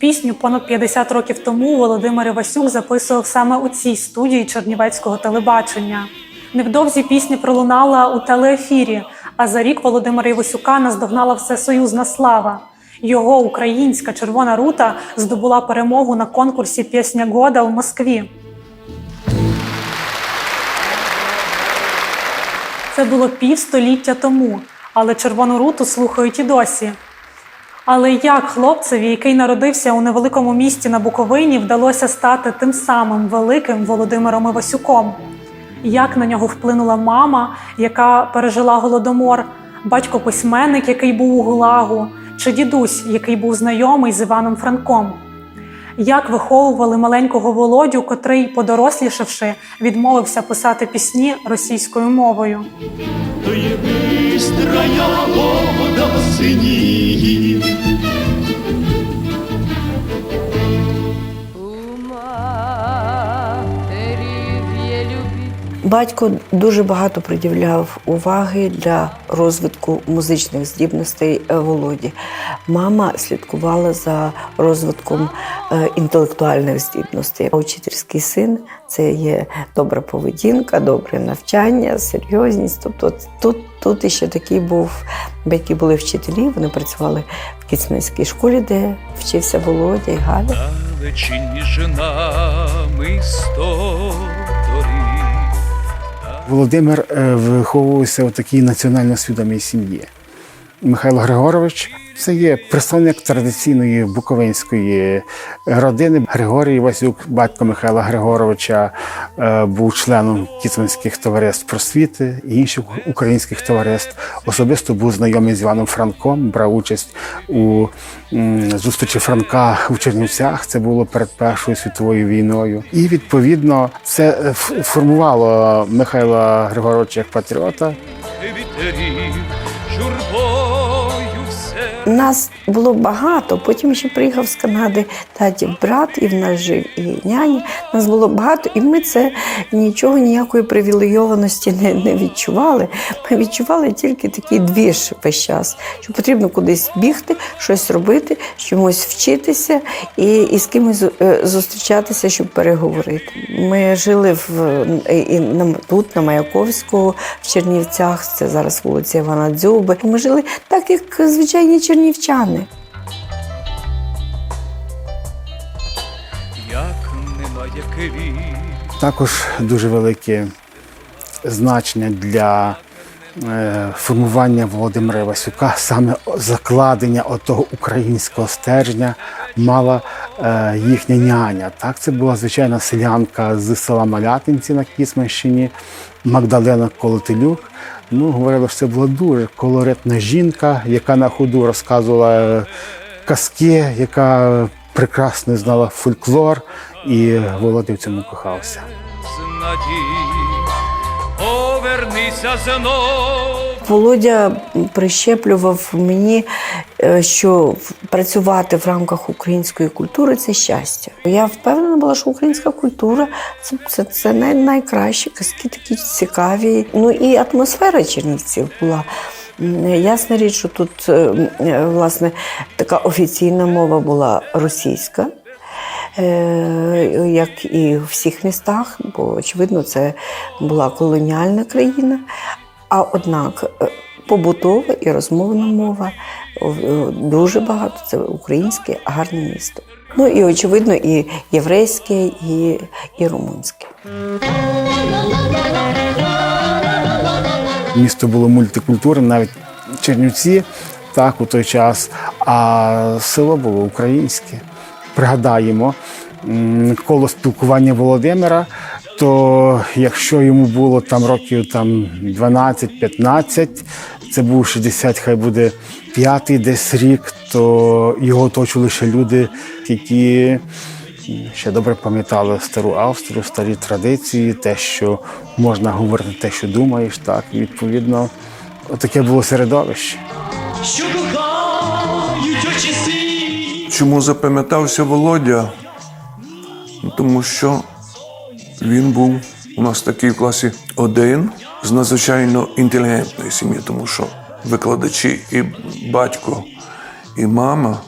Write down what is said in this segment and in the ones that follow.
Пісню понад 50 років тому Володимир Івасюк записував саме у цій студії Чернівецького телебачення. Невдовзі пісня пролунала у телеефірі, а за рік Володимира Івасюка наздогнала всесоюзна слава. Його українська червона рута здобула перемогу на конкурсі Пісня года у Москві. Це було півстоліття тому, але червону руту слухають і досі. Але як хлопцеві, який народився у невеликому місті на Буковині, вдалося стати тим самим великим Володимиром Івасюком? Як на нього вплинула мама, яка пережила голодомор, батько письменник, який був у Гулагу, чи дідусь, який був знайомий з Іваном Франком? Як виховували маленького Володю, котрий, подорослішавши, відмовився писати пісні російською мовою? То є бистрая вода синіє, Батько дуже багато приділяв уваги для розвитку музичних здібностей е, Володі. Мама слідкувала за розвитком е, інтелектуальних здібностей. Учительський син це є добра поведінка, добре навчання, серйозність. Тобто тут, тут іще такий був, батьки були вчителі, вони працювали в Кіцманській школі, де вчився Володя і Галя. далечінь між нами сто. Володимир е, виховувався у такій національно свідомій сім'ї. Михайло Григорович це є представник традиційної буковинської родини. Григорій Івасюк, батько Михайла Григоровича, е, був членом кіцманських товариств просвіти і інших українських товариств. Особисто був знайомий з Іваном Франком, брав участь у зустрічі Франка у Чернівцях. Це було перед Першою світовою війною. І відповідно це е, формувало Михайла Григоровича як патріота. Все. Нас було багато. Потім ще приїхав з Канади татів брат, і в нас жив і няня. Нас було багато, і ми це нічого, ніякої привілейованості не, не відчували. Ми відчували тільки такий двіж весь час, що потрібно кудись бігти, щось робити, чомусь вчитися і, і з кимось е, зустрічатися, щоб переговорити. Ми жили в і на тут, на Маяковського, в Чернівцях. Це зараз вулиця Івана Дзюби. Ми жили так, як звичайні чернівчани. Як немає квіт. Також дуже велике значення для формування Володимира Васюка, саме закладення отого українського стержня мала е, їхня няня. Так, це була звичайна селянка з села Малятинці на Кісманщині, Магдалена Колотилюк. Ну, говорили, що це була дуже колоритна жінка, яка на ходу розказувала е, казки, яка прекрасно знала фольклор, і Володя цьому кохався. Повернися знов. Володя прищеплював мені, е, що працювати в рамках української культури це щастя. Я впевнена була, що українська культура це, це, це най, найкраще, казки такі цікаві. Ну і атмосфера чернівців була. Ясна річ, що тут е, е, власне така офіційна мова була російська. Е, як і в всіх містах, бо очевидно, це була колоніальна країна. А однак е, побутова і розмовна мова е, дуже багато це українське гарне місто. Ну і очевидно, і єврейське, і, і румунське. Місто було мультикультурне, навіть Чернівці так у той час, а село було українське. Пригадаємо коло спілкування Володимира. То якщо йому було там років там 12-15, це був 60, хай буде п'ятий десь рік, то його оточували ще люди, які ще добре пам'ятали стару Австрію, старі традиції, те, що можна говорити, те, що думаєш, так і відповідно, таке було середовище. Що. Чому запам'ятався Володя? Ну, Тому що він був у нас такий в класі один з надзвичайно інтелігентної сім'ї, тому що викладачі і батько, і мама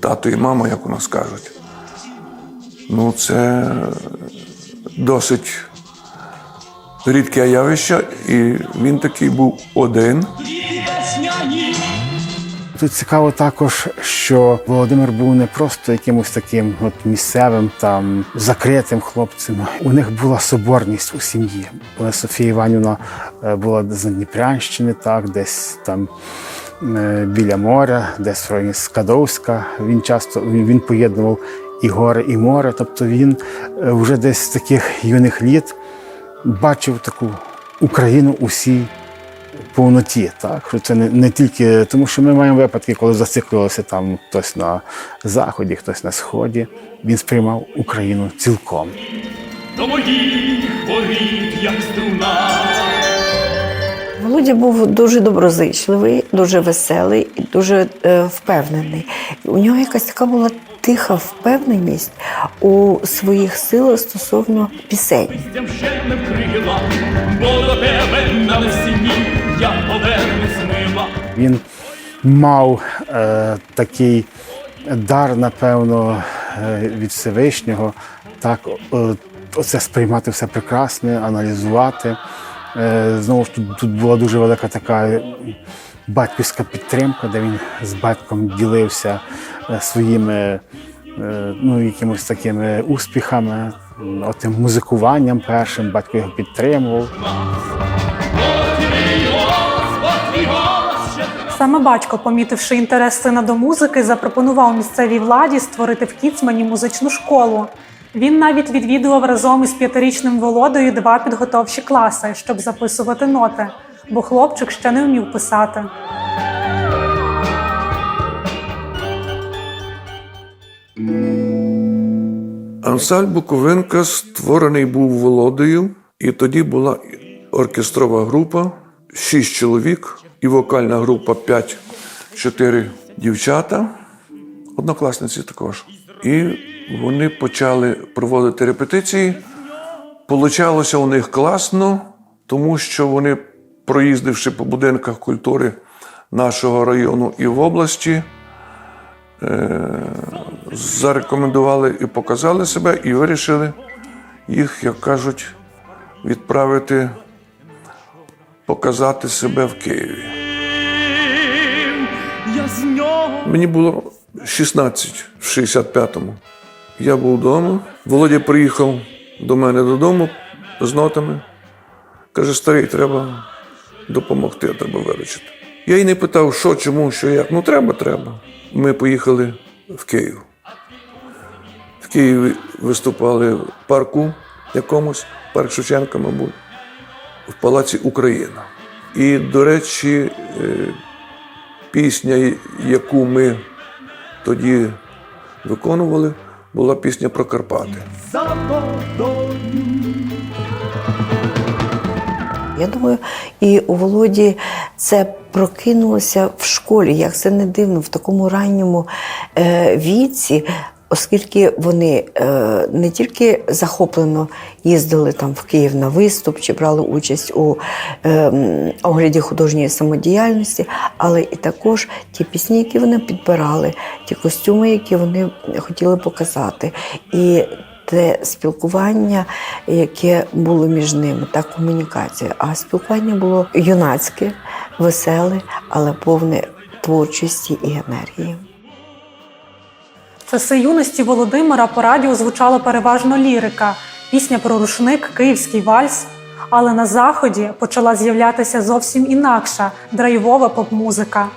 тато і мама, як у нас кажуть. Ну, це досить рідке явище, і він такий був один. Тут цікаво також, що Володимир був не просто якимось таким от місцевим там закритим хлопцем. У них була соборність у сім'ї. Софія Іванівна е, була з Дніпрянщини, так, десь там е, біля моря, десь в районі Скадовська. Він часто він поєднував і гори, і море. Тобто він е, вже десь з таких юних літ бачив таку Україну усій повноті, так що це не, не тільки тому, що ми маємо випадки, коли зациклювався там хтось на заході, хтось на сході. Він сприймав Україну цілком. до моїх воріт, як струна. Володя був дуже доброзичливий, дуже веселий і дуже е, впевнений. У нього якась така була тиха впевненість у своїх силах стосовно пісень. Листям ще не вкрила, бо до тебе на весні я повернусь мила. Він мав е, такий дар, напевно, е, від Всевишнього, так, е, оце сприймати все прекрасне, аналізувати. Е, знову ж тут, тут була дуже велика така батьківська підтримка, де він з батьком ділився е, своїми е, ну, якимось такими успіхами, отим музикуванням першим, батько його підтримував. Саме батько, помітивши інтерес сина до музики, запропонував місцевій владі створити в Кіцмані музичну школу. Він навіть відвідував разом із п'ятирічним Володою два підготовчі класи, щоб записувати ноти, бо хлопчик ще не вмів писати. Ансаль Буковинка створений був Володою, і тоді була оркестрова група, шість чоловік, і вокальна група 5-4 дівчата, однокласниці також. І вони почали проводити репетиції. Получалося у них класно, тому що вони, проїздивши по будинках культури нашого району і в області, зарекомендували і показали себе, і вирішили їх, як кажуть, відправити показати себе в Києві. Мені було 16 в 65-му. Я був вдома. Володя приїхав до мене додому з нотами. Каже, старий, треба допомогти, треба виручити. Я й не питав, що, чому, що, як. Ну, треба, треба. Ми поїхали в Київ. В Києві виступали в парку якомусь, парк Шевченка, мабуть, в Палаці Україна. І, до речі, е, пісня, яку ми тоді виконували, була пісня про Карпати. Я думаю, і у Володі це прокинулося в школі, як це не дивно, в такому ранньому е, віці, оскільки вони е, не тільки захоплено їздили там в Київ на виступ чи брали участь у е, огляді художньої самодіяльності, але і також ті пісні, які вони підбирали, ті костюми, які вони хотіли показати. І те спілкування, яке було між ними, та комунікація. А спілкування було юнацьке, веселе, але повне творчості і енергії. Часи юності Володимира по радіо звучала переважно лірика, пісня про рушник, київський вальс. Але на заході почала з'являтися зовсім інакша драйвова поп-музика.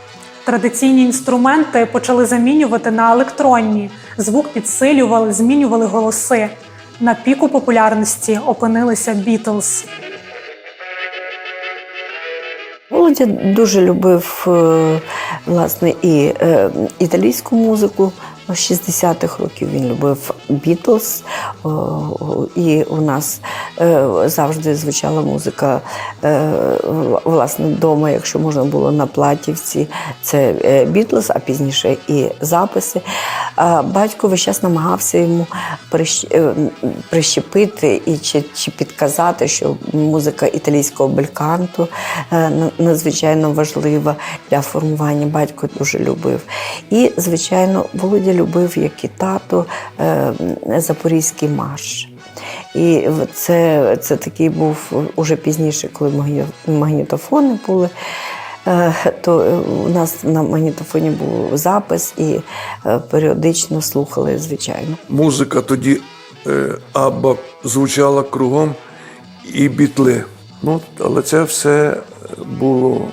Традиційні інструменти почали замінювати на електронні, звук підсилювали, змінювали голоси. На піку популярності опинилися Бітлз. Володя дуже любив е, власне і е, італійську музику. З 60-х років він любив Бітлз, і у нас е, завжди звучала музика е, власне вдома, якщо можна було на платівці. Це е, Бітлз, а пізніше і записи. Батько весь час намагався йому прищепити і чи, чи підказати, що музика італійського бельканту надзвичайно важлива для формування. Батько дуже любив. І, звичайно, Володя любив, як і тато, е, запорізький марш. І це, це такий був уже пізніше, коли магнітофони були. е, То е, у нас на магнітофоні був запис і періодично слухали, звичайно. Музика тоді або звучала кругом і бітли. Ну, але це все було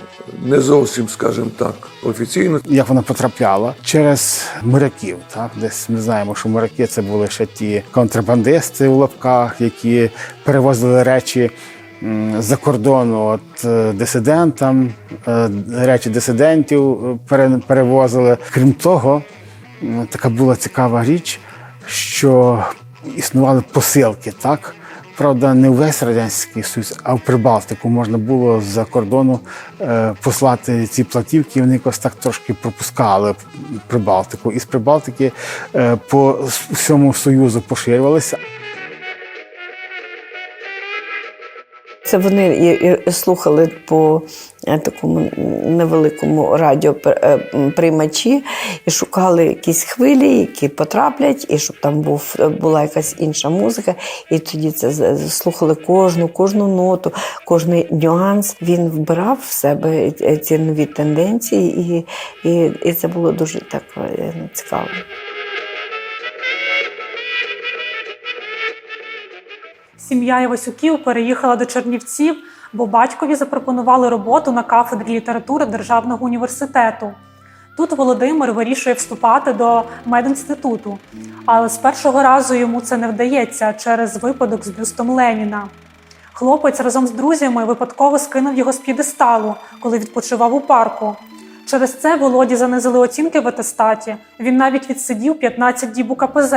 не зовсім, скажімо так, офіційно. як вона потрапляла через моряків. Так, десь ми знаємо, що моряки це були ще ті контрабандисти у лапках, які перевозили речі за кордону от е, дисидентам, е, речі дисидентів е, перевозили. Крім того, така була цікава річ, що існували посилки, так. Правда, не весь радянський союз, а в Прибалтику можна було з-за кордону е, послати ці платівки. Вони якось так трошки пропускали Прибалтику. І з Прибалтики е, по всьому союзу поширювалися. Це вони і, і слухали по е, такому невеликому радіоприймачі і шукали якісь хвилі, які потраплять, і щоб там був, була якась інша музика. І тоді це слухали кожну, кожну ноту, кожний нюанс. Він вбирав в себе ці нові тенденції, і, і, і це було дуже так е, цікаво. Сім'я Івасюків переїхала до Чернівців, бо батькові запропонували роботу на кафедрі літератури Державного університету. Тут Володимир вирішує вступати до медінституту, але з першого разу йому це не вдається через випадок з бюстом Леніна. Хлопець разом з друзями випадково скинув його з п'єдесталу, коли відпочивав у парку. Через це Володі занизили оцінки в атестаті. Він навіть відсидів 15 діб у КПЗ.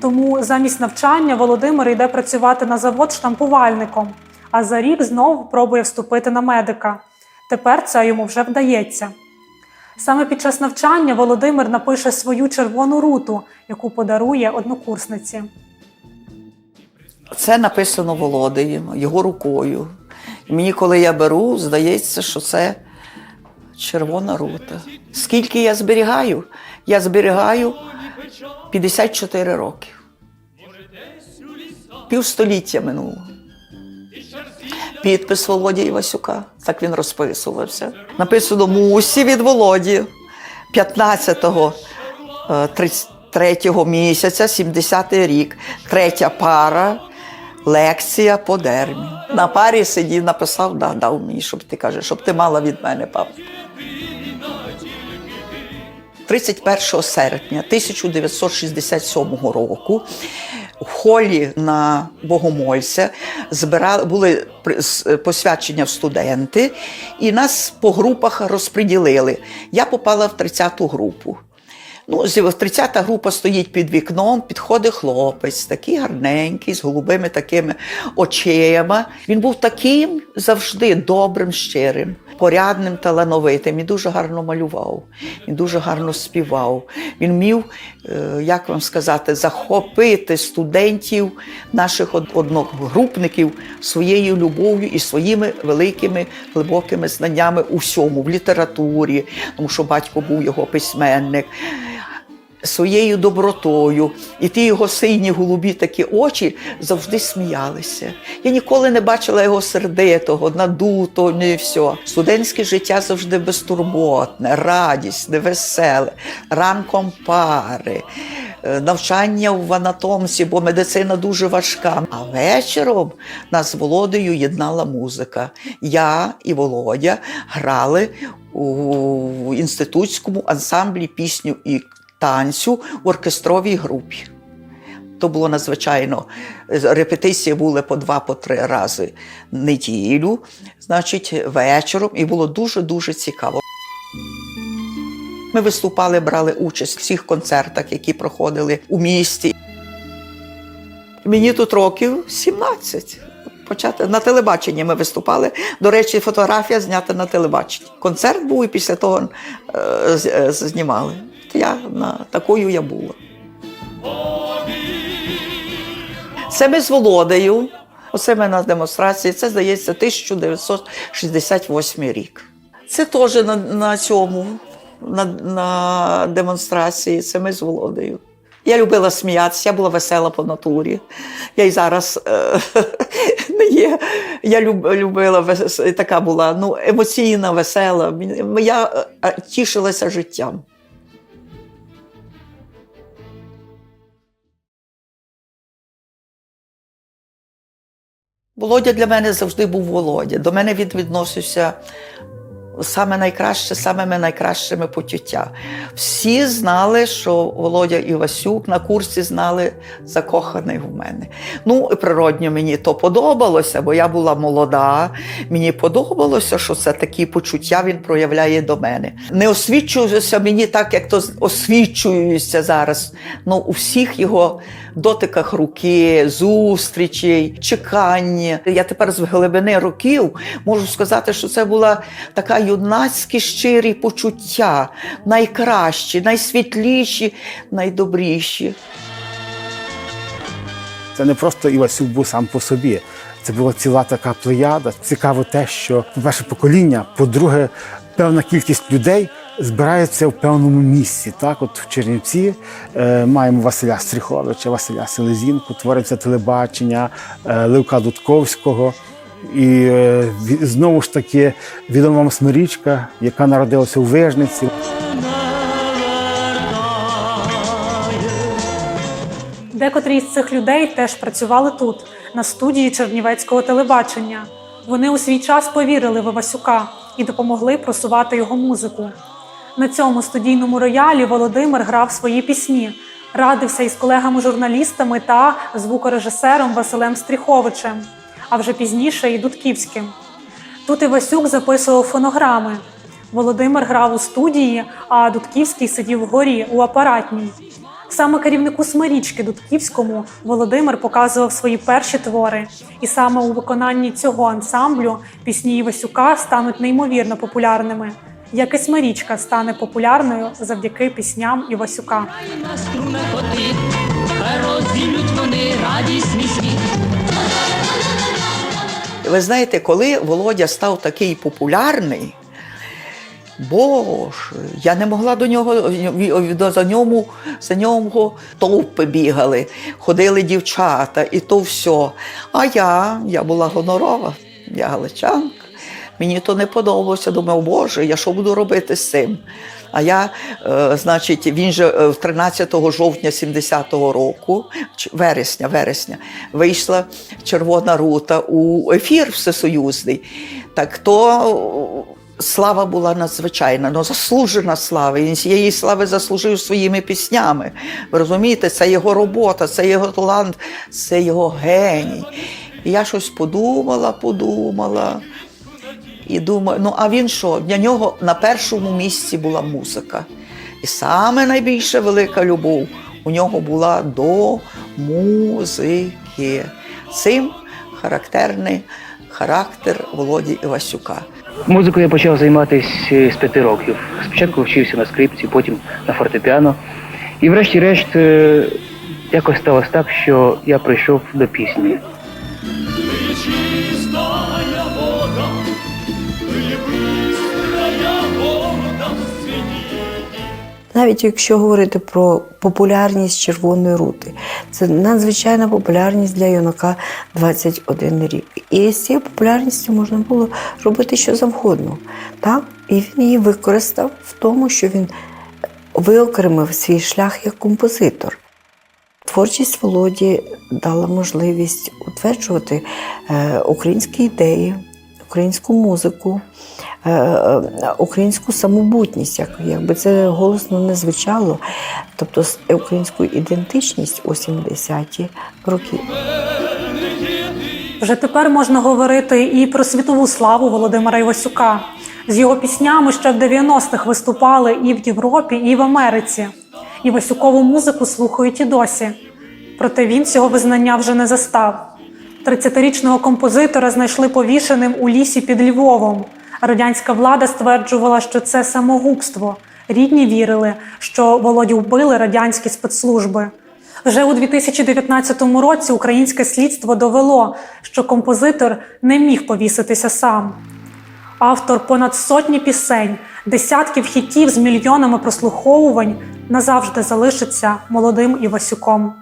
Тому замість навчання Володимир йде працювати на завод штампувальником, а за рік знову пробує вступити на медика. Тепер це йому вже вдається. Саме під час навчання Володимир напише свою червону руту, яку подарує однокурсниці. Це написано Володеєм, його рукою. Мені, коли я беру, здається, що це червона рута. Скільки я зберігаю? Я зберігаю 54 роки. Півстоліття минуло. Підпис Володі Івасюка. Так він розписувався. Написано Мусі від Володі 15-го е, 33-го місяця, 70-й рік, третя пара, лекція по дермі. На парі сидів, написав, да, дав мені, щоб ти кажеш, щоб ти мала від мене папу. 31 серпня 1967 року в холі на Богомольця збирали, були посвячення в студенти, і нас по групах розподілили. Я попала в 30-ту групу. Ну, 30-та група стоїть під вікном, підходить хлопець, такий гарненький, з голубими такими очима. Він був таким завжди добрим, щирим, порядним, талановитим. І дуже гарно малював, він дуже гарно співав. Він вмів, е, як вам сказати, захопити студентів, наших од- одногрупників своєю любов'ю і своїми великими глибокими знаннями у всьому, в літературі, тому що батько був його письменник своєю добротою, і ті його сині голубі такі очі завжди сміялися. Я ніколи не бачила його сердитого, надутого, не все. Студентське життя завжди безтурботне, радісне, веселе, ранком пари. е, Навчання в анатомці, бо медицина дуже важка. А вечором нас з Володею єднала музика. Я і Володя грали у інститутському ансамблі пісню і танцю в оркестровій групі. То було надзвичайно. Репетиції були по два, по три рази неділю, значить, вечором, і було дуже-дуже цікаво. Ми виступали, брали участь в всіх концертах, які проходили у місті. Мені тут років 17. Почати на телебаченні ми виступали. До речі, фотографія знята на телебаченні. Концерт був і після того е, е, знімали. Я на такою я була. Це ми з Володею. Оце ми на демонстрації. Це здається 1968 рік. Це теж на, на цьому на, на демонстрації. Це ми з Володею. Я любила сміятися, я була весела по натурі. Я й зараз е, не є. Я люб, любила така була ну, емоційна, весела. Я е, тішилася життям. Володя для мене завжди був Володя. До мене він відносився саме найкраще, самими найкращими почуття. Всі знали, що Володя Івасюк на курсі знали закоханий в мене. Ну, і природньо мені то подобалося, бо я була молода. Мені подобалося, що це такі почуття він проявляє до мене. Не освічувався мені так, як то освічуюся зараз. Ну, у всіх його дотиках руки, зустрічей, чекання. Я тепер з глибини років можу сказати, що це була така юнацькі щирі почуття, найкращі, найсвітліші, найдобріші. Це не просто Івасюк був сам по собі. Це була ціла така плеяда. Цікаво те, що по-перше, покоління, по-друге, певна кількість людей збирається в певному місці. Так, от в Чернівці е, маємо Василя Стріховича, Василя Селезінку, твориться телебачення, е, Левка Дудковського. І е, знову ж таки відома Смирічка, яка народилася у Вижниці. Декотрі з цих людей теж працювали тут, на студії Чернівецького телебачення. Вони у свій час повірили в Івасюка і допомогли просувати його музику. На цьому студійному роялі Володимир грав свої пісні, радився із колегами-журналістами та звукорежисером Василем Стріховичем, а вже пізніше і Дудківським. Тут Івасюк записував фонограми. Володимир грав у студії, а Дудківський сидів вгорі у апаратній. Саме керівнику Смирічки Дудківському Володимир показував свої перші твори, і саме у виконанні цього ансамблю пісні Івасюка стануть неймовірно популярними. Як і Смирічка стане популярною завдяки пісням Івасюка. Ви знаєте, коли Володя став такий популярний, Боже, я не могла до нього за ньому, за нього товпи бігали, ходили дівчата, і то все. А я, я була гонорова, я галичанка. Мені то не подобалося. Думав, Боже, я що буду робити з цим? А я, е, значить, він же е, 13 жовтня 70-го року, вересня, вересня, вийшла Червона рута у ефір всесоюзний. Так то е, слава була надзвичайна, ну заслужена слава. Він цієї слави заслужив своїми піснями. Ви розумієте, це його робота, це його талант, це його геній. І я щось подумала, подумала. І думаю, ну а він що? Для нього на першому місці була музика. І саме найбільша велика любов у нього була до музики. Цим характерний характер Володі Івасюка. Музикою я почав займатися з п'яти років. Спочатку вчився на скрипці, потім на фортепіано. І врешті-решт е, якось сталося так, що я прийшов до пісні. Навіть якщо говорити про популярність червоної рути, це надзвичайна популярність для юнака 21 рік. І з цією популярністю можна було робити що завгодно. Так? І він її використав в тому, що він виокремив свій шлях як композитор. Творчість Володі дала можливість утверджувати е, українські ідеї, українську музику, е, е, українську самобутність, як, якби це голосно не звучало, тобто українську ідентичність у 70-ті роки. Вже тепер можна говорити і про світову славу Володимира Івасюка. З його піснями ще в 90-х виступали і в Європі, і в Америці. Івасюкову музику слухають і досі. Проте він цього визнання вже не застав. 30-річного композитора знайшли повішеним у лісі під Львовом. Радянська влада стверджувала, що це самогубство. Рідні вірили, що Володю вбили радянські спецслужби. Вже у 2019 році українське слідство довело, що композитор не міг повіситися сам. автор понад сотні пісень, десятків хітів з мільйонами прослуховувань, назавжди залишиться молодим Івасюком.